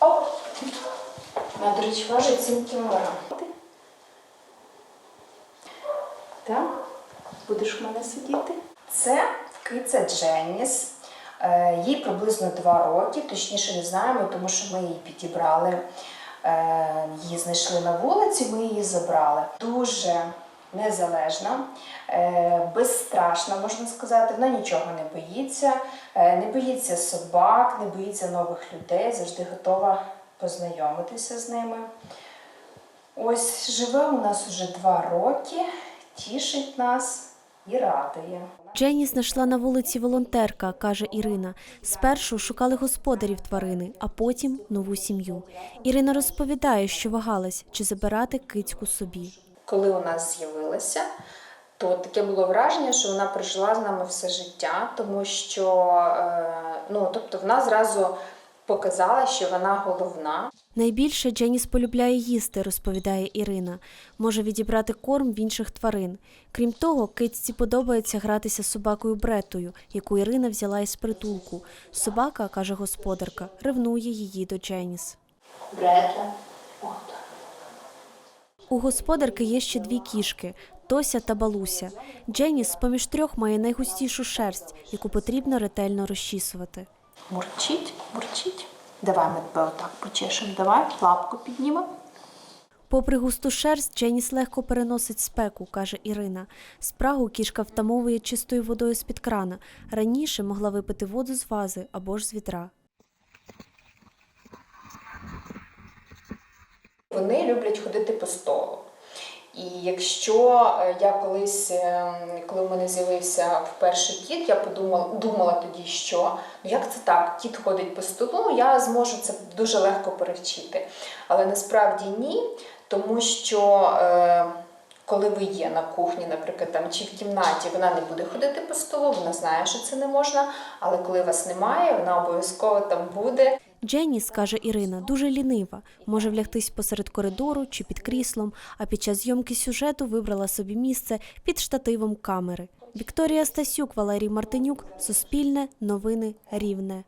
Оп! Вона, до речі, важить 7 кілограм. Так, будеш в мене сидіти. Це киця Дженніс. Е, Їй приблизно 2 роки, точніше не знаємо, тому що ми її підібрали. Е, Її знайшли на вулиці, ми її забрали. Дуже незалежна, е, безстрашна, можна сказати. Вона нічого не боїться, е, не боїться собак, не боїться нових людей, завжди готова познайомитися з ними. Ось живе у нас уже два роки, тішить нас і радує. Дженні знайшла на вулиці волонтерка, каже Ірина. Спершу шукали господарів тварини, а потім нову сім'ю. Ірина розповідає, що вагалась, чи забирати кицьку собі. Коли у нас з'явилася, то таке було враження, що вона прожила з нами все життя, тому що е, ну, тобто вона зразу показала, що вона головна. Найбільше Дженіс полюбляє їсти, розповідає Ірина. Може відібрати корм в інших тварин. Крім того, кицьці подобається гратися з собакою Бретою, яку Ірина взяла із притулку. Собака, каже господарка, ревнує її до Дженіс. Брета. У господарки є ще дві кішки Тося та Балуся. Дженіс поміж трьох має найгустішу шерсть, яку потрібно ретельно розчісувати. Мурчить, мурчить. Давай ми тебе отак почешемо. Давай, лапку піднімемо. Попри густу шерсть, Дженіс легко переносить спеку, каже Ірина. Спрагу кішка втамовує чистою водою з-під крана. Раніше могла випити воду з вази або ж з відра. Вони люблять ходити по столу. І якщо е, я колись, е, коли в мене з'явився вперше кіт, я подумала, думала тоді, що ну як це так, кіт ходить по столу, я зможу це дуже легко перевчити. Але насправді ні, тому що е, коли ви є на кухні, наприклад, там чи в кімнаті, вона не буде ходити по столу, вона знає, що це не можна. Але коли вас немає, вона обов'язково там буде. Дженіс, каже Ірина, дуже лінива, може влягтись посеред коридору чи під кріслом, а під час зйомки сюжету вибрала собі місце під штативом камери. Вікторія Стасюк, Валерій Мартинюк, Суспільне, Новини Рівне.